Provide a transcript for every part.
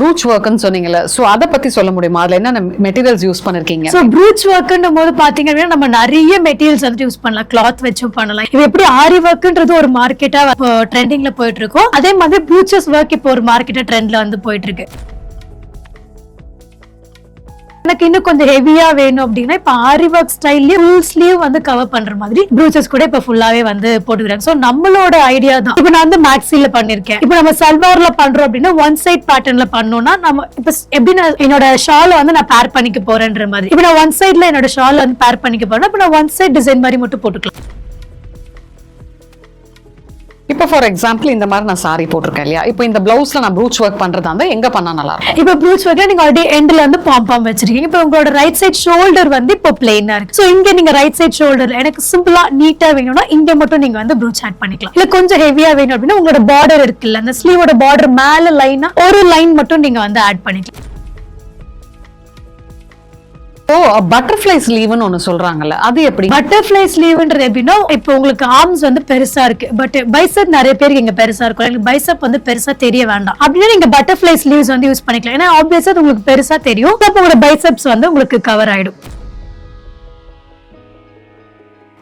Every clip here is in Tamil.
ப்ரூச் ஒர்க்னு சொன்னீங்கல்ல சோ அத பத்தி சொல்ல முடியுமா? அதுல என்னென்ன மெட்டீரியல்ஸ் யூஸ் பண்ணிருக்கீங்க? ஸோ ப்ரூச் ஒர்க்குன்னும் போது பாத்தீங்க அப்படின்னா நம்ம நிறைய மெட்டீரியல்ஸ் வந்து யூஸ் பண்ணலாம். கிளாத் வச்சும் பண்ணலாம். இது எப்படி ஆரி ஒர்க்குன்றது ஒரு மார்க்கெட்டா இப்போ ட்ரெண்டிங்ல போயிட்டு இருக்கோம். அதே மாதிரி ப்ரூச்சஸ் ஒர்க் இப்போ ஒரு மார்க்கெட்டா ட்ரெண்ட்ல வந்து போயிட்டு இருக்கு. எனக்கு இன்னும் கொஞ்சம் ஹெவியா வேணும் அப்படின்னா இப்ப ஆரி ஒர்க் ஸ்டைல்லயே ஃபுல் ஸ்லீவ் வந்து கவர் பண்ற மாதிரி ப்ரூச்சஸ் கூட இப்ப ஃபுல்லாவே வந்து போட்டுக்கிறாங்க. சோ நம்மளோட ஐடியா தான். இப்ப நான் வந்து மேக்ஸில பண்ணிருக்கேன். இப்ப நம்ம சல்வார்ல பண்றோம் அப்படின்னா ஒன் சைட் பேட்டர்ன்ல பண்ணோம்னா நம்ம இப்ப எப்படி நான் என்னோட ஷால் வந்து நான் பேர் பண்ணிக்க போறேன்ற மாதிரி. இப்ப நான் ஒன் சைட்ல என்னோட ஷால் வந்து பேர் பண்ணிக்க போறேன் இப்ப நான் ஒன் சைட் டிசைன் மாதிரி மட்டும் போட்டுக்கலாம். இப்போ ஃபார் எக்ஸாம்பிள் இந்த மாதிரி நான் சாரி போட்டிருக்கேன் இல்லையா? இப்போ இந்த ப்ளவுஸ்ல நான் ப்ரூச் ஒர்க் பண்றதா இருந்தா எங்க பண்ணா நல்லா இருக்கும்? இப்போ ப்ரூச் ஒர்க்ல நீங்க ஆல்ரெடி எண்ட்ல வந்து பாம் பாம் வச்சிருக்கீங்க. இப்போ உங்களோட ரைட் சைட் ஷோல்டர் வந்து இப்போ பிளெயினா இருக்கு. சோ இங்க நீங்க ரைட் சைட் ஷோல்டர் எனக்கு சிம்பிளா நீட்டா வேணும்னா இங்க மட்டும் நீங்க வந்து ப்ரூச் ஆட் பண்ணிக்கலாம். இல்ல கொஞ்சம் ஹெவியா வேணும் அப்படின்னா உங்களோட பார்டர் இருக்குல்ல அந்த ஸ்லீவோட பார்டர் மேல லைனா ஒரு லைன் மட்டும் நீங்க வந்து ஆட் பண்ணிக்கலாம். ஓ பட்டர்ஃப்ளை ஸ்லீவ்னு ஒன்னு சொல்றாங்கல்ல. அது எப்படி? பட்டர்ஃப்ளை ஸ்லீவ்ன்றது எப்படின்னா இப்போ உங்களுக்கு ஆர்ம்ஸ் வந்து பெருசா இருக்கு. பட் பைசப் நிறைய பேருக்கு இங்க பெருசா இருக்கும். எனக்கு பைசப் வந்து பெருசா தெரிய வேண்டாம். அப்படின்னா நீங்க பட்டர்ஃப்ளை ஸ்லீவ்ஸ் வந்து யூஸ் பண்ணிக்கலாம். ஏன்னா ஆப்வியஸா உங்களுக்கு பெருசா தெரியும். அப்போ உங்களோட பைசப்ஸ் வந்து உங்களுக்கு கவர் ஆயிடும்.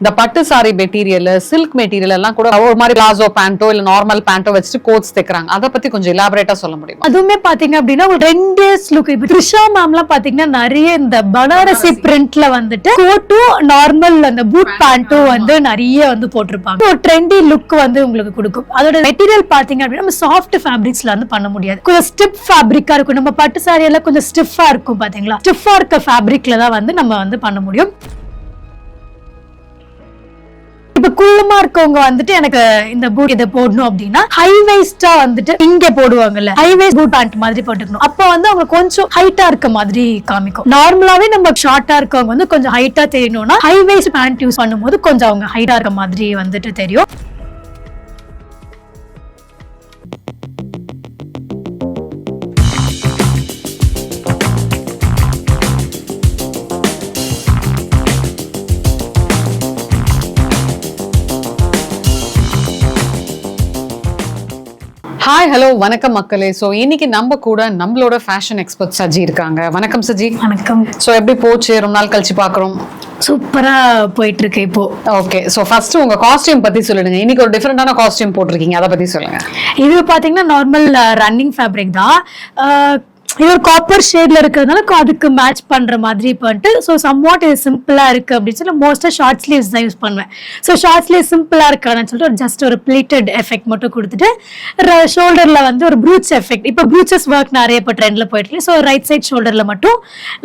இந்த பட்டு சாரி மெட்டீரியல் சில்க் மெட்டீரியல் எல்லாம் கூட ஒரு மாதிரி பிளாசோ பேண்டோ இல்ல நார்மல் பேண்டோ வச்சுட்டு கோட்ஸ் தைக்கிறாங்க. அதை பத்தி கொஞ்சம் இலாபரேட்டா சொல்ல முடியுமா? அதுவுமே பாத்தீங்க அப்படின்னா ஒரு ரெண்டு லுக் இப்ப த்ரிஷா மேம்லாம் பாத்தீங்கன்னா நிறைய இந்த பனாரசி பிரிண்ட்ல வந்துட்டு கோட்டும் நார்மல் அந்த பூட் பேண்ட்டும் வந்து நிறைய வந்து போட்டிருப்பாங்க. ஒரு ட்ரெண்டி லுக் வந்து உங்களுக்கு கொடுக்கும். அதோட மெட்டீரியல் பாத்தீங்க அப்படின்னா நம்ம சாஃப்ட் ஃபேப்ரிக்ஸ்ல வந்து பண்ண முடியாது. கொஞ்சம் ஸ்டிப் ஃபேப்ரிக்கா இருக்கும். நம்ம பட்டு சாரி எல்லாம் கொஞ்சம் ஸ்டிஃபா இருக்கும் பாத்தீங்களா? ஸ்டிஃபா இருக்க ஃபேப்ரிக்ல தான் வந்து நம்ம வந்து பண்ண முடியும். இப்ப குள்ளமா இருக்கவங்க வந்துட்டு எனக்கு இந்த பூட் இதை போடணும் அப்படின்னா ஹை வேஸ்டா வந்துட்டு இங்க போடுவாங்கல்ல ஹை வேஸ்ட் பூட் பேண்ட் மாதிரி போட்டுக்கணும். அப்ப வந்து அவங்க கொஞ்சம் ஹைட்டா இருக்க மாதிரி காமிக்கும். நார்மலாவே நம்ம ஷார்ட்டா இருக்கவங்க வந்து கொஞ்சம் ஹைட்டா தெரியணும்னா ஹை வேஸ்ட் பேண்ட் யூஸ் பண்ணும்போது கொஞ்சம் அவங்க ஹைட்டா இருக்க மாதிரி வந்துட்டு தெரியும். ஹலோ வணக்கம் மக்களே. சோ இன்னைக்கு நம்ம கூட நம்மளோட ஃபேஷன் எக்ஸ்பர்ட் சஜி இருக்காங்க. வணக்கம் சஜி. வணக்கம். சோ எப்படி போச்சு? ரொம்ப நாள் கழிச்சு பாக்குறோம் சூப்பரா போயிட்டு இருக்கு இப்போ. ஓகே சோ ஃபர்ஸ்ட் உங்க காஸ்டியூம் பத்தி சொல்லுங்க. இன்னைக்கு ஒரு டிஃபரெண்டான காஸ்டியூம் போட்டிருக்கீங்க. அதை பத்தி சொல்லுங்க. இது பாத்தீங்கன்னா நார்மல் ரன்னிங் ஃபேப்ரிக் தான். அஹ், இது ஒரு காப்பர் ஷேட்ல இருக்கிறதுனால அதுக்கு மேட்ச் பண்ற மாதிரி வந்துட்டு ஸோ சம்வாட் இது சிம்பிளா இருக்கு அப்படின்னு சொல்லி மோஸ்டா ஷார்ட் ஸ்லீவ்ஸ் தான் யூஸ் பண்ணுவேன். ஸோ ஷார்ட் ஸ்லீவ் சிம்பிளா இருக்கான்னு சொல்லிட்டு ஒரு ஜஸ்ட் ஒரு பிளேட்டட் எஃபெக்ட் மட்டும் கொடுத்துட்டு ஷோல்டர்ல வந்து ஒரு ப்ரூச் எஃபெக்ட் இப்போ ப்ரூச்சஸ் ஒர்க் நிறைய இப்போ ட்ரெண்ட்ல போயிட்டு ஸோ ரைட் சைட் ஷோல்டர்ல மட்டும்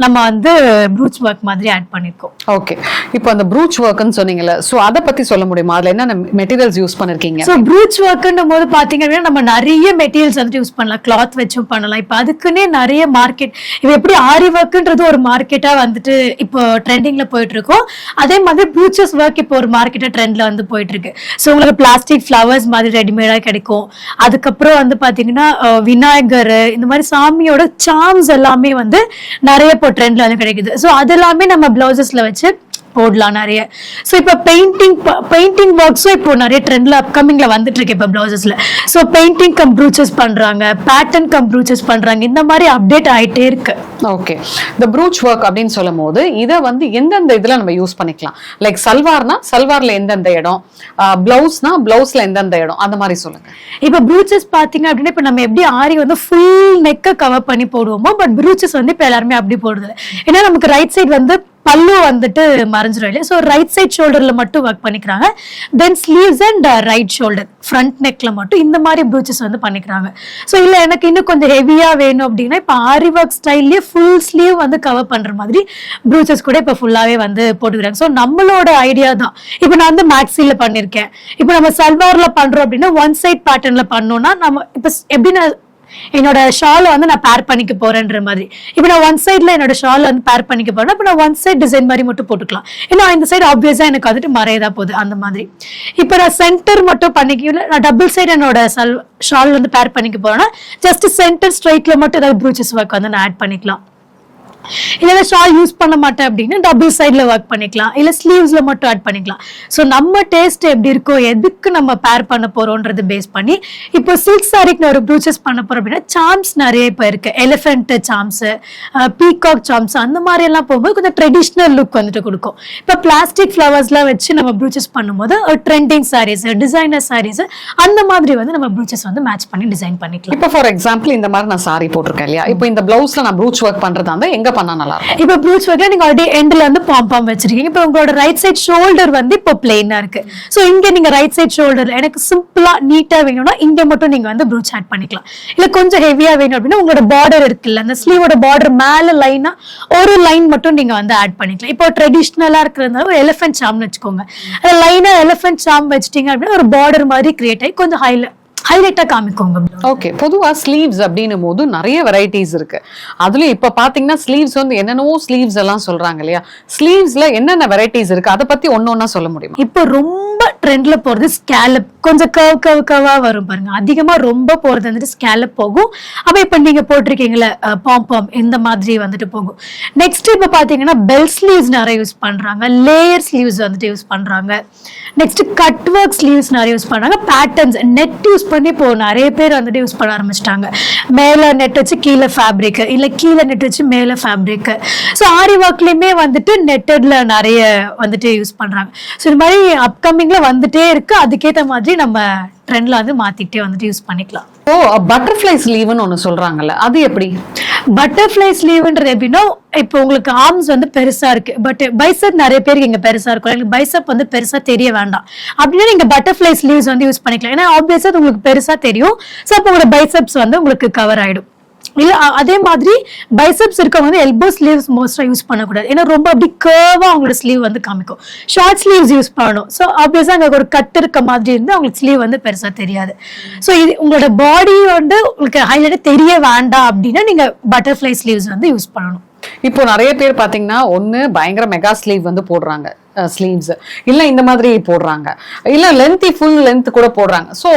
நம்ம வந்து ப்ரூச் ஒர்க் மாதிரி ஆட் பண்ணிருக்கோம். ஓகே இப்போ அந்த ப்ரூச் ஒர்க்னு சொன்னீங்கல்ல சோ அத பத்தி சொல்ல முடியுமா? அதுல என்னென்ன மெட்டீரியல்ஸ் யூஸ் பண்ணிருக்கீங்க? ஸோ ப்ரூச் ஒர்க்குன்னும் போது பாத்தீங்க அப்படின்னா நம்ம நிறைய மெட்டீரியல்ஸ் வந்து யூஸ் பண்ணலாம். கிளாத் வச்சும் பண்ணலாம். இப்போ அதுக்குன்னே நிறைய மார்க்கெட் இது எப்படி ஆரி ஒர்க்குன்றது ஒரு மார்க்கெட்டா வந்துட்டு இப்போ ட்ரெண்டிங்ல போயிட்டு இருக்கோம் அதே மாதிரி ப்ரூச்சஸ் ஒர்க் இப்போ ஒரு மார்க்கெட்டா ட்ரெண்ட்ல வந்து போயிட்டு இருக்கு ஸோ உங்களுக்கு பிளாஸ்டிக் ஃப்ளவர்ஸ் மாதிரி ரெடிமேடா கிடைக்கும். அதுக்கப்புறம் வந்து பாத்தீங்கன்னா விநாயகர் இந்த மாதிரி சாமியோட சாம்ஸ் எல்லாமே வந்து நிறைய இப்போ ட்ரெண்ட்ல வந்து கிடைக்குது. ஸோ அது எல்லாமே நம்ம பிளவுசஸ்ல வச்சு போடலாம் நிறைய. ஸோ இப்போ பெயிண்டிங் பெயிண்டிங் ஒர்க்ஸும் இப்போ நிறைய ட்ரெண்ட்ல அப்கமிங்ல வந்துட்டு இருக்கு இப்போ பிளவுசஸ்ல ஸோ பெயிண்டிங் கம் ப்ரூச்சஸ் பண்றாங்க பேட்டர்ன் கம் ப்ரூச்சஸ் பண்றாங்க இந்த மாதிரி அப்டேட் ஆயிட்டே இருக்கு. ஓகே இந்த ப்ரூச் ஒர்க் அப்படின்னு சொல்லும் போது இதை வந்து எந்தெந்த இதுல நம்ம யூஸ் பண்ணிக்கலாம்? லைக் சல்வார்னா சல்வார்ல எந்தெந்த இடம்? பிளவுஸ்னா பிளவுஸ்ல எந்தெந்த இடம்? அந்த மாதிரி சொல்லுங்க. இப்போ ப்ரூச்சஸ் பாத்தீங்க அப்படின்னா இப்போ நம்ம எப்படி ஆரி வந்து ஃபுல் நெக்கை கவர் பண்ணி போடுவோமோ பட் ப்ரூச்சஸ் வந்து இப்போ எல்லாருமே அப்படி போடுறது. ஏன்னா நமக்கு ரைட் சைடு வந்து பல்லு வந்துட்டு மறைஞ்சிடும் இல்லையா? ஸோ ரைட் சைட் ஷோல்டர்ல மட்டும் ஒர்க் பண்ணிக்கிறாங்க. Then sleeves and right shoulder front நெக்ல மட்டும் இந்த மாதிரி ப்ரூச்சஸ் வந்து பண்ணிக்கிறாங்க. ஸோ இல்லை எனக்கு இன்னும் கொஞ்சம் ஹெவியா வேணும் அப்படின்னா இப்போ ஆரி ஒர்க் ஸ்டைல்லயே ஃபுல் ஸ்லீவ் வந்து கவர் பண்ற மாதிரி ப்ரூச்சஸ் கூட இப்போ ஃபுல்லாவே வந்து போட்டுக்கிறாங்க. ஸோ நம்மளோட ஐடியா தான். இப்போ நான் வந்து மேக்ஸில பண்ணிருக்கேன். இப்போ நம்ம சல்வார்ல பண்றோம் அப்படின்னா ஒன் சைட் பேட்டர்ன்ல பண்ணோம்னா நம்ம இப்போ எப்படி நான் என்னோட ஷாலை வந்து நான் பேர் பண்ணிக்க போறேன்ற மாதிரி. இப்போ நான் ஒன் சைட்ல என்னோட ஷால் வந்து பேர் பண்ணிக்க போறேன் இப்போ நான் ஒன் சைட் டிசைன் மாதிரி மட்டும் போட்டுக்கலாம். ஏன்னா இந்த சைடு ஆப்வியஸா எனக்கு வந்துட்டு மறையதா போகுது அந்த மாதிரி. இப்போ நான் சென்டர் மட்டும் பண்ணிக்கல நான் டபுள் சைடு என்னோட சல் ஷால் வந்து பேர் பண்ணிக்க போறேன்னா ஜஸ்ட் சென்டர் ஸ்ட்ரைட்ல மட்டும் ஏதாவது ப்ரூச்சஸ் ஒர்க் வந்து நான் ஆட் பண்ணிக்கலாம். இல்லைன்னா ஷால் யூஸ் பண்ண மாட்டேன் அப்படின்னா டபுள் சைடில் ஒர்க் பண்ணிக்கலாம். இல்லை ஸ்லீவ்ஸில் மட்டும் ஆட் பண்ணிக்கலாம். ஸோ நம்ம டேஸ்ட் எப்படி இருக்கோ எதுக்கு நம்ம பேர் பண்ண போகிறோன்றது பேஸ் பண்ணி இப்போ சில்க் சாரிக்கு ஒரு ப்ரூச்சஸ் பண்ண போறோம் அப்படின்னா சாம்ஸ் நிறைய இப்போ இருக்கு. எலிஃபென்ட் சாம்ஸு பீகாக் சாம்ஸ் அந்த மாதிரி எல்லாம் போகும்போது கொஞ்சம் ட்ரெடிஷ்னல் லுக் வந்துட்டு கொடுக்கும். இப்போ பிளாஸ்டிக் ஃப்ளவர்ஸ்லாம் வச்சு நம்ம ப்ரூச்சஸ் பண்ணும்போது ஒரு ட்ரெண்டிங் சாரீஸ் டிசைனர் சாரீஸ் அந்த மாதிரி வந்து நம்ம ப்ரூச்சஸ் வந்து மேட்ச் பண்ணி டிசைன் பண்ணிக்கலாம். இப்போ ஃபார் எக்ஸாம்பிள் இந்த மாதிரி நான் சாரி போட்டிருக்கேன் இல்லையா? இப்போ இந்த ப்ளவுஸில் நான் ப்ரூச் ஒர்க் பண்றதா இருந்தால் எங்கே பண்ணா நல்லா இருக்கும். இப்போ ப்ரூச் ஒர்க்ல நீங்க ஆல்ரெடி எண்ட்ல வந்து பாம் பாம் வச்சிருக்கீங்க. இப்போ உங்களோட ரைட் சைட் ஷோல்டர் வந்து இப்போ பிளெயினா இருக்கு. சோ இங்க நீங்க ரைட் சைட் ஷோல்டர் எனக்கு சிம்பிளா நீட்டா வேணும்னா இங்க மட்டும் நீங்க வந்து ப்ரூச் ஆட் பண்ணிக்கலாம். இல்ல கொஞ்சம் ஹெவியா வேணும் அப்படின்னா உங்களோட பார்டர் இருக்குல்ல அந்த ஸ்லீவோட பார்டர் மேல லைனா ஒரு லைன் மட்டும் நீங்க வந்து ஆட் பண்ணிக்கலாம். இப்போ ட்ரெடிஷ்னலா இருக்கிறதுனால ஒரு எலிஃபென்ட் சாம்னு வச்சுக்கோங்க. லைனா எலிஃபென்ட் சாம் வச்சிட்டீங்க அப்படின்னா ஒரு பார்டர் மாதிரி கிரியேட் ஆகி கொஞ்சம் ஹைல ஹைலைட்டா காமிக்கோங்க. ஓகே பொதுவா ஸ்லீவ்ஸ் அப்படின்னும் போது நிறைய வெரைட்டிஸ் இருக்கு. அதுலயும் இப்ப பாத்தீங்கன்னா ஸ்லீவ்ஸ் வந்து என்னென்னவோ ஸ்லீவ்ஸ் எல்லாம் சொல்றாங்க இல்லையா? ஸ்லீவ்ஸ்ல என்னென்ன வெரைட்டிஸ் இருக்கு? அதை பத்தி ஒன்னொன்னா சொல்ல முடியுமா? இப்போ ரொம்ப ட்ரெண்ட்ல போறது ஸ்கேலப் கொஞ்சம் கவ் கவ் கவா வரும் பாருங்க. அதிகமா ரொம்ப போறது வந்துட்டு ஸ்கேலப் போகும். அப்ப இப்ப நீங்க போட்டிருக்கீங்களா பாம் பாம் இந்த மாதிரி வந்துட்டு போகும். நெக்ஸ்ட் இப்ப பாத்தீங்கன்னா பெல் ஸ்லீவ்ஸ் நிறைய யூஸ் பண்றாங்க. லேயர் ஸ்லீவ்ஸ் வந்துட்டு யூஸ் பண்றாங்க. நெக்ஸ்ட் கட் ஒர்க் ஸ்லீவ்ஸ் நிறைய யூஸ் பண்றாங்க. பேட்டர்ன்ஸ் நெட் யூஸ் பண்ணி இப்போ நிறைய பேர் வந்துட்டு யூஸ் பண்ண ஆரம்பிச்சிட்டாங்க. மேலே நெட் வச்சு கீழே ஃபேப்ரிக் இல்லை கீழே நெட் வச்சு மேலே ஃபேப்ரிக் ஸோ ஆரி ஒர்க்லேயுமே வந்துட்டு நெட்டடில் நிறைய வந்துட்டு யூஸ் பண்ணுறாங்க ஸோ இந்த மாதிரி அப்கமிங்கில் வந்துட்டே இருக்கு. அதுக்கேற்ற மாதிரி நம்ம ட்ரெண்டில் வந்து மாற்றிக்கிட்டே வந்துட்டு யூஸ் பண்ணிக்கலாம். ஓ பட்டர்ஃப்ளை ஸ்லீவ்னு ஒன்று சொல்கிறாங்கல்ல அது எப்படி? பட்டர்ஃப்ளை ஸ்லீவ்ன்றது எப்படின்னா இப்போ உங்களுக்கு ஆர்ம்ஸ் வந்து பெருசா இருக்கு. பட் பைசப் நிறைய பேருக்கு இங்க பெருசா இருக்கும். எனக்கு பைசப் வந்து பெருசா தெரிய வேண்டாம். அப்படின்னா நீங்க பட்டர்ஃப்ளை ஸ்லீவ்ஸ் வந்து யூஸ் பண்ணிக்கலாம். ஏன்னா ஆப்வியஸா உங்களுக்கு பெருசா தெரியும். ஸோ அப்போ உங்களோட பைசப்ஸ் வந்து உங்களுக்கு கவர் ஆயிடும். இல்லை அதே மாதிரி பைசப்ஸ் இருக்கவங்க வந்து எல்போ ஸ்லீவ்ஸ் மோஸ்ட்டாக யூஸ் பண்ணக்கூடாது. ஏன்னா ரொம்ப அப்படி கேர்வாக அவங்களோட ஸ்லீவ் வந்து காமிக்கும். ஷார்ட் ஸ்லீவ்ஸ் யூஸ் பண்ணணும். ஸோ ஆப்வியஸாக அங்கே ஒரு கட் இருக்க மாதிரி இருந்து அவங்களுக்கு ஸ்லீவ் வந்து பெருசாக தெரியாது. ஸோ இது உங்களோட பாடி வந்து உங்களுக்கு ஹைலைட் தெரிய வேண்டாம் அப்படின்னா நீங்கள் பட்டர்ஃப்ளை ஸ்லீவ்ஸ் வந்து யூஸ் பண்ணணும். இப்போ நிறைய பேர் பார்த்தீங்கன்னா ஒன்று பயங்கர மெகா ஸ்லீவ் வந்து போடுறாங்க. ஸ்லீவ்ஸ் இல்ல இந்த மாதிரி போடுறாங்க. இல்ல லென்த்தி ஃபுல் லென்த் கூட போடுறாங்க. ஸோ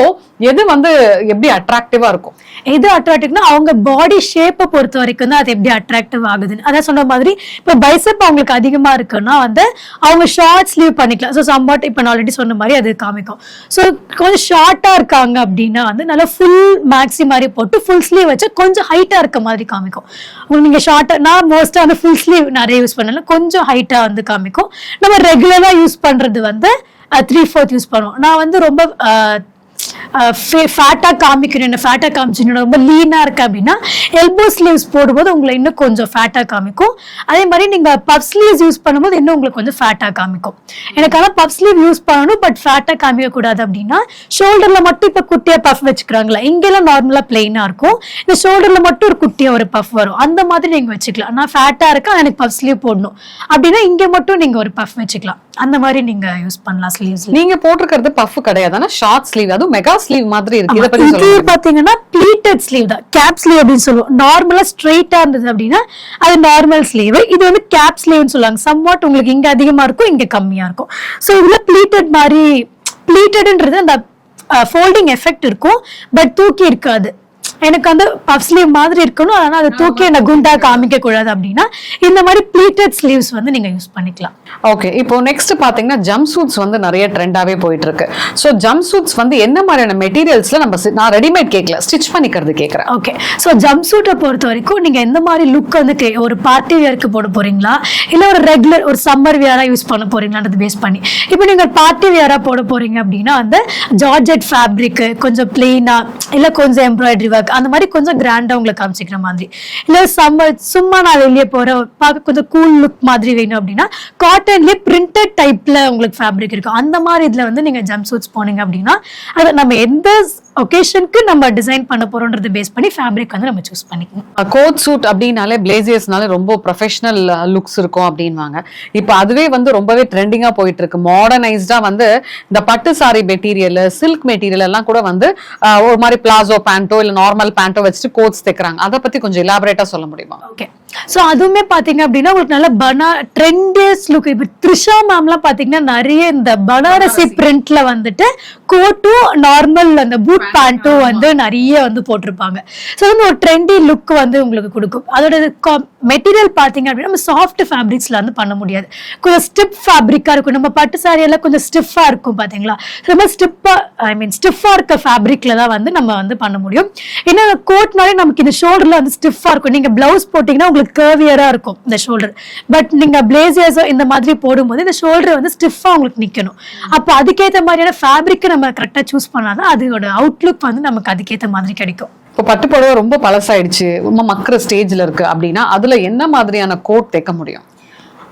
எது வந்து எப்படி அட்ராக்டிவாக இருக்கும்? எது அட்ராக்டிவ்னா அவங்க பாடி ஷேப்பை பொறுத்த வரைக்கும் தான் அது எப்படி அட்ராக்டிவ் ஆகுதுன்னு. அதான் சொன்ன மாதிரி இப்போ பைசப் அவங்களுக்கு அதிகமா இருக்குன்னா வந்து அவங்க ஷார்ட் ஸ்லீவ் பண்ணிக்கலாம். ஸோ சம்பாட் இப்போ நான் ஆல்ரெடி சொன்ன மாதிரி அது காமிக்கும். ஸோ கொஞ்சம் ஷார்ட்டா இருக்காங்க அப்படின்னா வந்து நல்லா ஃபுல் மேக்ஸி மாதிரி போட்டு ஃபுல் ஸ்லீவ் வச்சு கொஞ்சம் ஹைட்டா இருக்க மாதிரி காமிக்கும். உங்களுக்கு நீங்க ஷார்ட்டா நான் மோஸ்ட்டாக வந்து ஃபுல் ஸ்லீவ் நிறைய யூஸ் பண்ணலாம் கொஞ்சம் ஹைட்டா வந்து காமிக்கும். நம்ம ரெகுலராக யூஸ் பண்ணுறது வந்து த்ரீ ஃபோர்த் யூஸ் பண்ணுவோம். நான் வந்து ரொம்ப ஃபேட்டாக காமிக்கணும் என்ன ஃபேட்டாக காமிச்சிக்கணும் ரொம்ப லீனாக இருக்கு அப்படின்னா எல்போ ஸ்லீவ்ஸ் போடும்போது உங்களை இன்னும் கொஞ்சம் ஃபேட்டாக காமிக்கும். அதே மாதிரி நீங்கள் பப் ஸ்லீவ்ஸ் யூஸ் பண்ணும்போது இன்னும் உங்களுக்கு கொஞ்சம் ஃபேட்டாக காமிக்கும். எனக்கு ஆனால் பப் ஸ்லீவ் யூஸ் பண்ணணும் பட் ஃபேட்டாக காமிக்கக்கூடாது அப்படின்னா ஷோல்டரில் மட்டும் இப்போ குட்டியாக பஃப் வச்சுக்கிறாங்களா இங்கெல்லாம் நார்மலாக பிளெயினாக இருக்கும். இந்த ஷோல்டரில் மட்டும் ஒரு குட்டியாக ஒரு பஃப் வரும். அந்த மாதிரி நீங்கள் வச்சுக்கலாம். நான் ஃபேட்டாக இருக்கேன் எனக்கு பஃப் ஸ்லீவ் போடணும். அப்படின்னா இங்கே மட்டும் நீங்கள் ஒரு பஃப் வச்சுக்கலாம். அந்த மாதிரி நீங்க யூஸ் பண்ணலாம் ஸ்லீவ்ஸ்ல நீங்க போட்டிருக்கிறது பஃப் கிடையாது. ஆனா ஷார்ட் ஸ்லீவ் அதுவும் மெகா ஸ்லீவ் மாதிரி இருக்கு. இத பத்தி இது பாத்தீங்கன்னா ப்ளீட்டட் ஸ்லீவ் தான். கேப் ஸ்லீவ் அப்படின்னு சொல்லுவோம். நார்மலா ஸ்ட்ரெயிட்டா இருந்தது அப்படின்னா அது நார்மல் ஸ்லீவ் இது வந்து கேப் ஸ்லீவ்னு சொல்லுவாங்க. சம்வாட் உங்களுக்கு இங்க அதிகமா இருக்கும் இங்க கம்மியா இருக்கும். சோ இதுல ப்ளீட்டட் மாதிரி ப்ளீட்டட்ன்றது அந்த ஃபோல்டிங் எஃபெக்ட் இருக்கும். பட் தூக்கி இருக்காது. எனக்கு வந்து பஃப் ஸ்லீவ் மாதிரி இருக்கணும். அதனால அதை தூக்கி என்ன குண்டா காமிக்க கூடாது அப்படின்னா இந்த மாதிரி ப்ளீட்டட் ஸ்லீவ்ஸ் வந்து நீங்க யூஸ் பண்ணிக்கலாம். ஓகே இப்போ நெக்ஸ்ட் பாத்தீங்கன்னா ஜம்ப் சூட்ஸ் வந்து நிறைய ட்ரெண்டாவே போயிட்டு இருக்கு சோ ஜம்ப் சூட்ஸ் வந்து என்ன மாதிரியான மெட்டீரியல்ஸ்ல நம்ம நான் ரெடிமேட் கேட்கல ஸ்டிச் பண்ணிக்கிறது கேக்குறேன். ஓகே ஸோ ஜம்ப் சூட்டை பொறுத்த வரைக்கும் நீங்க எந்த மாதிரி லுக் வந்து ஒரு பார்ட்டி வியருக்கு போட போறீங்களா? இல்ல ஒரு ரெகுலர் ஒரு சம்மர் வியரா யூஸ் பண்ண போறீங்களான்றது பேஸ் பண்ணி. இப்போ நீங்க பார்ட்டி வியரா போட போறீங்க அப்படின்னா வந்து ஜார்ஜெட் ஃபேப்ரிக் கொஞ்சம் பிளெயினா இல்ல கொஞ்சம் எம்ப்ராய்டரி ஒர்க் அந்த மாதிரி கொஞ்சம் கிராண்டா உங்களுக்கு காமிச்சிக்கிற மாதிரி. இல்ல சம்மர் சும்மா நான் வெளியே போறேன் பார்க்க கொஞ்சம் கூல் லுக் மாதிரி வேணும் அப்படின்னா காட்டன்லயே பிரிண்டட் டைப்ல உங்களுக்கு ஃபேப்ரிக் இருக்கும். அந்த மாதிரி இதுல வந்து நீங்க ஜம்ப் சூட்ஸ் போனீங்க அப்படின்னா அது நம்ம எந்த ஒகேஷனுக்கு நம்ம டிசைன் பண்ண போறோம்ன்றது பேஸ் பண்ணி ஃபேப்ரிக் வந்து நம்ம சூஸ் பண்ணிக்கணும். கோட் சூட் அப்படின்னாலே பிளேசியர்ஸ்னாலே ரொம்ப ப்ரொஃபஷனல் லுக்ஸ் இருக்கும் அப்படின்வாங்க இப்போ அதுவே வந்து ரொம்பவே ட்ரெண்டிங்கா போயிட்டு இருக்கு மாடர்னைஸ்டா வந்து இந்த பட்டு சாரி மெட்டீரியல் சில்க் மெட்டீரியல் எல்லாம் கூட வந்து ஒரு மாதிரி பிளாசோ பேண்டோ இல்ல நார்மல் பேண்டோ வச்சுட்டு கோட்ஸ் தைக்கிறாங்க. அதை பத்தி கொஞ்சம் இலாபரேட்டா சொல்ல முடியுமா? ஓகே ஸோ அதுவுமே பாத்தீங்க அப்படின்னா உங்களுக்கு நல்ல பனா ட்ரெண்டியஸ் லுக் இப்போ த்ரிஷா மேம்லாம் பாத்தீங்கன்னா நிறைய இந்த பனாரசி பிரிண்ட்ல வந்துட்டு கோட்டும் நார்மல் அந்த பூட் பேண்ட்டும் வந்து நிறைய வந்து போட்டிருப்பாங்க. ஸோ வந்து ஒரு ட்ரெண்டி லுக் வந்து உங்களுக்கு கொடுக்கும். அதோட மெட்டீரியல் பாத்தீங்க அப்படின்னா நம்ம சாஃப்ட் ஃபேப்ரிக்ஸ்ல வந்து பண்ண முடியாது. கொஞ்சம் ஸ்டிப் ஃபேப்ரிக்கா இருக்கும். நம்ம பட்டு சாரி எல்லாம் கொஞ்சம் ஸ்டிஃபா இருக்கும் பாத்தீங்களா? ரொம்ப ஸ்டிப்பா ஐ மீன் ஸ்டிஃபா இருக்க ஃபேப்ரிக்ல தான் வந்து நம்ம வந்து பண்ண முடியும். ஏன்னா கோட்னாலே நமக்கு இந்த ஷோல்டர்ல வந்து ஸ்டிஃபா இருக்கும். நீங்க பிளவுஸ் போட்டீங்கன்னா உங்களுக்கு கர்வியரா இருக்கும் இந்த ஷோல்டர் பட் நீங்க பிளேசியர்ஸோ இந்த மாதிரி போடும்போது இந்த ஷோல்டர் வந்து ஸ்டிஃபா உங்களுக்கு நிக்கணும். அப்போ அதுக்கேற்ற மாதிரியான ஃபேப்ரிக்கை நம்ம கரெக்டா சூஸ் பண்ணாதான் அதோட அவுட்லுக் வந்து நமக்கு அதுக்கேற்ற மாதிரி கிடைக்கும். இப்போ பட்டு புடவை ரொம்ப பழசாயிடுச்சு. ரொம்ப மக்கிற ஸ்டேஜ்ல இருக்கு அப்படின்னா அதுல என்ன மாதிரியான கோட் தைக்க முடியும்?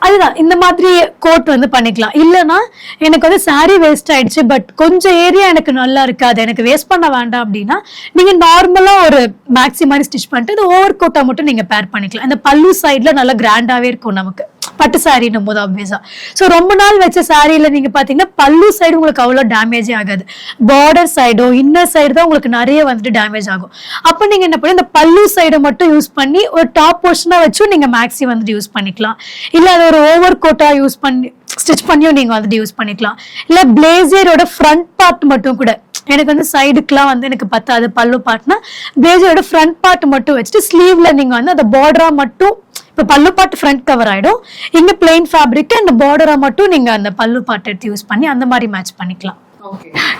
அதுதான் இந்த மாதிரி கோட் வந்து பண்ணிக்கலாம். இல்லைன்னா எனக்கு வந்து சாரீ வேஸ்ட் ஆயிடுச்சு பட் கொஞ்சம் ஏரியா எனக்கு நல்லா இருக்கு அதை எனக்கு வேஸ்ட் பண்ண வேண்டாம் அப்படின்னா நீங்க நார்மலா ஒரு மேக்ஸி மாதிரி ஸ்டிச் பண்ணிட்டு இந்த ஓவர் கோட்டா மட்டும் நீங்க பேர் பண்ணிக்கலாம். இந்த பல்லு சைட்ல நல்லா கிராண்டாவே இருக்கும் நமக்கு. பட்டு சாரின்னும் போது ஆப்வியஸா ஸோ ரொம்ப நாள் வச்ச சாரியில நீங்க பாத்தீங்கன்னா பல்லு சைடு உங்களுக்கு அவ்வளோ டேமேஜே ஆகாது. பார்டர் சைடோ இன்னர் சைடு தான் உங்களுக்கு நிறைய வந்துட்டு டேமேஜ் ஆகும். அப்போ நீங்க என்ன பண்ணி இந்த பல்லு சைடை மட்டும் யூஸ் பண்ணி ஒரு டாப் போர்ஷனாக வச்சும் நீங்க மேக்ஸி வந்துட்டு யூஸ் பண்ணிக்கலாம். இல்லை அது ஒரு ஓவர் கோட்டா யூஸ் பண்ணி ஸ்டிச் பண்ணியும் நீங்க வந்துட்டு யூஸ் பண்ணிக்கலாம். இல்லை பிளேசரோட ஃப்ரண்ட் பார்ட் மட்டும் கூட எனக்கு வந்து சைடுக்குலாம் வந்து எனக்கு பத்தாது பல்லு பார்ட்னா பிளேசரோட ஃப்ரண்ட் பார்ட் மட்டும் வச்சுட்டு ஸ்லீவ்ல நீங்க வந்து அந்த பார்டரா மட்டும் இப்போ பல்லு பாட்டு ஃப்ரண்ட் கவர் ஆயிடும். இங்கே பிளெயின் ஃபேப்ரிக் அண்ட் பார்டரை மட்டும் நீங்க அந்த பல்லு பாட்டு எடுத்து யூஸ் பண்ணி அந்த மாதிரி மேட்ச் பண்ணிக்கலாம்.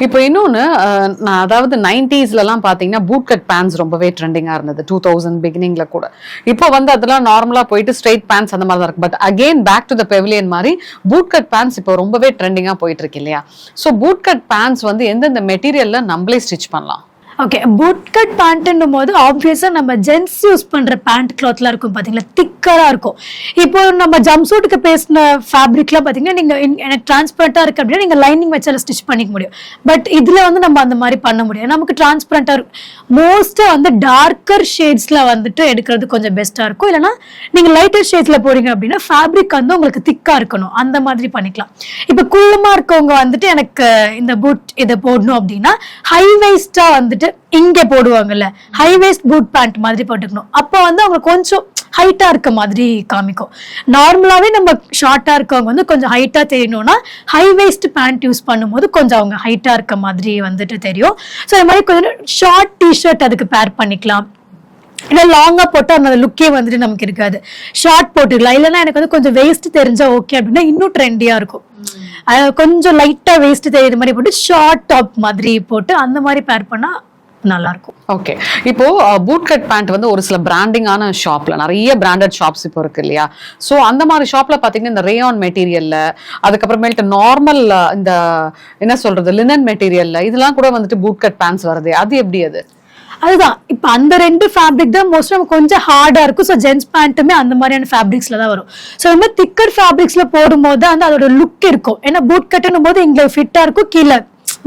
இப்போ இன்னொன்னு நான் அதாவது நைன்டிஸ்ல எல்லாம் பாத்தீங்கன்னா பூட் கட் பேண்ட்ஸ் ரொம்பவே ட்ரெண்டிங்கா இருந்தது டூ தௌசண்ட் பிகினிங்ல கூட. இப்போ வந்து அதெல்லாம் நார்மலா போயிட்டு ஸ்ட்ரெயிட் பேண்ட்ஸ் அந்த மாதிரி தான் இருக்கு. But again back to the pavilion மாதிரி பூட் கட் பேண்ட்ஸ் இப்போ ரொம்பவே ட்ரெண்டிங்கா போயிட்டு இருக்கு இல்லையா? ஸோ பூட் கட் பேண்ட்ஸ் வந்து எந்தெந்த மெட்டீரியல்ல நம்மளே ஸ்டிச் பண்ணலாம்? ஓகே புட் கட் பேண்ட்டுன்னும் போது ஆப்வியஸாக நம்ம ஜென்ஸ் யூஸ் பண்ணுற பேண்ட் கிளாத்லாம் இருக்கும் பார்த்தீங்களா திக்கராக இருக்கும். இப்போ நம்ம ஜம்ப் சூட்டுக்கு பேசின ஃபேப்ரிக்லாம் பார்த்தீங்கன்னா நீங்கள் எனக்கு டிரான்ஸ்பரண்ட்டாக இருக்குது அப்படின்னா நீங்கள் லைனிங் வச்சால ஸ்டிச் பண்ணிக்க முடியும். பட் இதில் வந்து நம்ம அந்த மாதிரி பண்ண முடியும். நமக்கு டிரான்ஸ்பரண்ட்டாக இருக்கும். மோஸ்ட்டாக வந்து டார்க்கர் ஷேட்ஸில் வந்துட்டு எடுக்கிறது கொஞ்சம் பெஸ்ட்டாக இருக்கும். இல்லைன்னா நீங்கள் லைட்டர் ஷேட்ஸில் போகிறீங்க அப்படின்னா ஃபேப்ரிக் வந்து உங்களுக்கு திக்காக இருக்கணும். அந்த மாதிரி பண்ணிக்கலாம். இப்போ குள்ளமாக இருக்கவங்க வந்துட்டு எனக்கு இந்த புட் இதை போடணும் அப்படின்னா ஹை வந்துட்டு இங்க போடுவாங்கல்ல ஹைவேஸ்ட் பூட் பேண்ட் மாதிரி போட்டுக்கணும். அப்போ வந்து அவங்க கொஞ்சம் ஹைட்டா இருக்க மாதிரி காமிக்கும். நார்மலாவே நம்ம ஷார்ட்டா இருக்கவங்க வந்து கொஞ்சம் ஹைட்டா தெரியணும்னா ஹை வேஸ்ட் பேண்ட் யூஸ் பண்ணும்போது கொஞ்சம் அவங்க ஹைட்டா இருக்க மாதிரி வந்துட்டு தெரியும். ஸோ இது மாதிரி கொஞ்சம் ஷார்ட் டிஷர்ட் அதுக்கு பேர் பண்ணிக்கலாம். இல்லை லாங்காக போட்டால் அந்த லுக்கே வந்துட்டு நமக்கு இருக்காது. ஷார்ட் போட்டுக்கலாம். இல்லைன்னா எனக்கு வந்து கொஞ்சம் வேஸ்ட் தெரிஞ்சால் ஓகே அப்படின்னா இன்னும் ட்ரெண்டியாக இருக்கும். கொஞ்சம் லைட்டாக வேஸ்ட் தெரியுற மாதிரி போட்டு ஷார்ட் டாப் மாதிரி போட்டு அந்த மாதிரி பேர் பண்ணால் நல்லா இருக்கும் ஓகே. இப்போ பூட் கட் பேண்ட் வந்து ஒரு சில பிராண்டிங்கான ஷாப்ல நிறைய பிராண்டட் ஷாப்ஸ் இப்போ இருக்கு இல்லையா? ஸோ அந்த மாதிரி ஷாப்ல பாத்தீங்கன்னா இந்த ரேயான் மெட்டீரியல்ல அதுக்கப்புறமேல்ட்டு நார்மல் இந்த என்ன சொல்றது லினன் மெட்டீரியல்ல இதெல்லாம் கூட வந்துட்டு பூட் கட் பேண்ட்ஸ் வருது அது எப்படி அது? அதுதான். இப்ப அந்த ரெண்டு ஃபேப்ரிக் தான் மோஸ்ட் நம்ம கொஞ்சம் ஹார்டா இருக்கும். ஸோ ஜென்ஸ் பேண்ட்டுமே அந்த மாதிரியான ஃபேப்ரிக்ஸ்ல தான் வரும். ஸோ மாதிரி திக்கர் ஃபேப்ரிக்ஸ்ல போடும்போது அந்த அதோட லுக் இருக்கும். ஏன்னா பூட் கட்டுன்னும் போது இங்க ஃபிட்டா இருக்கும். கீழே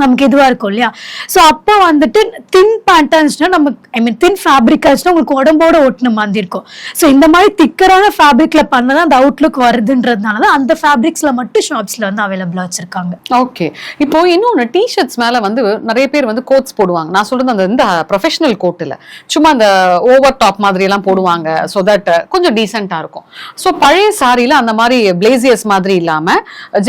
நமக்கு இதுவா இருக்கும் இல்லையா? ஸோ அப்போ வந்துட்டு தின் பேண்டா இருந்துச்சுன்னா நமக்கு ஐ மீன் தின் ஃபேப்ரிக் இருந்துச்சுன்னா உங்களுக்கு உடம்போட ஒட்டின மாதிரி இருக்கும். ஸோ இந்த மாதிரி திக்கரான ஃபேப்ரிக்ல பண்ணதான் அந்த அவுட்லுக் வருதுன்றதுனால தான் அந்த ஃபேப்ரிக்ஸ்ல மட்டும் ஷாப்ஸ்ல வந்து அவைலபிளா வச்சிருக்காங்க. ஓகே இப்போ இன்னொன்று டிஷர்ட்ஸ் மேல வந்து நிறைய பேர் வந்து கோட்ஸ் போடுவாங்க. நான் சொல்றது அந்த இந்த ப்ரொஃபஷனல் கோட்டில் சும்மா அந்த ஓவர் டாப் மாதிரி எல்லாம் போடுவாங்க ஸோ தட் கொஞ்சம் டீசெண்டா இருக்கும். ஸோ பழைய சாரியில அந்த மாதிரி பிளேசியர்ஸ் மாதிரி இல்லாம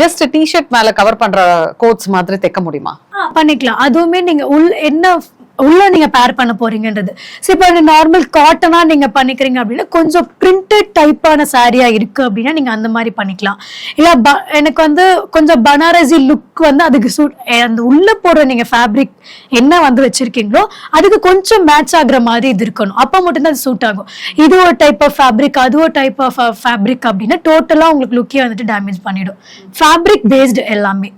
ஜஸ்ட் டிஷர்ட் மேல கவர் பண்ற கோட்ஸ் மாதிரி தைக்க முடியுமா? பண்ணிக்கலாம். அதுவுமே நீங்க உள் என்ன உள்ள நீங்க பேர் பண்ண போறீங்கன்றது. ஸோ இப்போ நார்மல் காட்டனா நீங்க பண்ணிக்கிறீங்க அப்படின்னா கொஞ்சம் பிரிண்டட் டைப்பான சாரியா இருக்கு அப்படின்னா நீங்க அந்த மாதிரி பண்ணிக்கலாம். இல்ல ப- எனக்கு வந்து கொஞ்சம் பனாரசி லுக் வந்து அதுக்கு சூட் அந்த உள்ள போடுற நீங்க ஃபேப்ரிக் என்ன வந்து வச்சிருக்கீங்களோ அதுக்கு கொஞ்சம் மேட்ச் ஆகுற மாதிரி இது இருக்கணும். அப்போ மட்டும்தான் அது சூட் ஆகும். இது ஒரு டைப் ஆஃப் ஃபேப்ரிக் அது ஒரு டைப் ஆஃப் ஃபேப்ரிக் அப்படின்னா டோட்டலா உங்களுக்கு லுக்கே வந்துட்டு டேமேஜ் பண்ணிடும். ஃபேப்ரிக் பேஸ்டு எல்லாமே.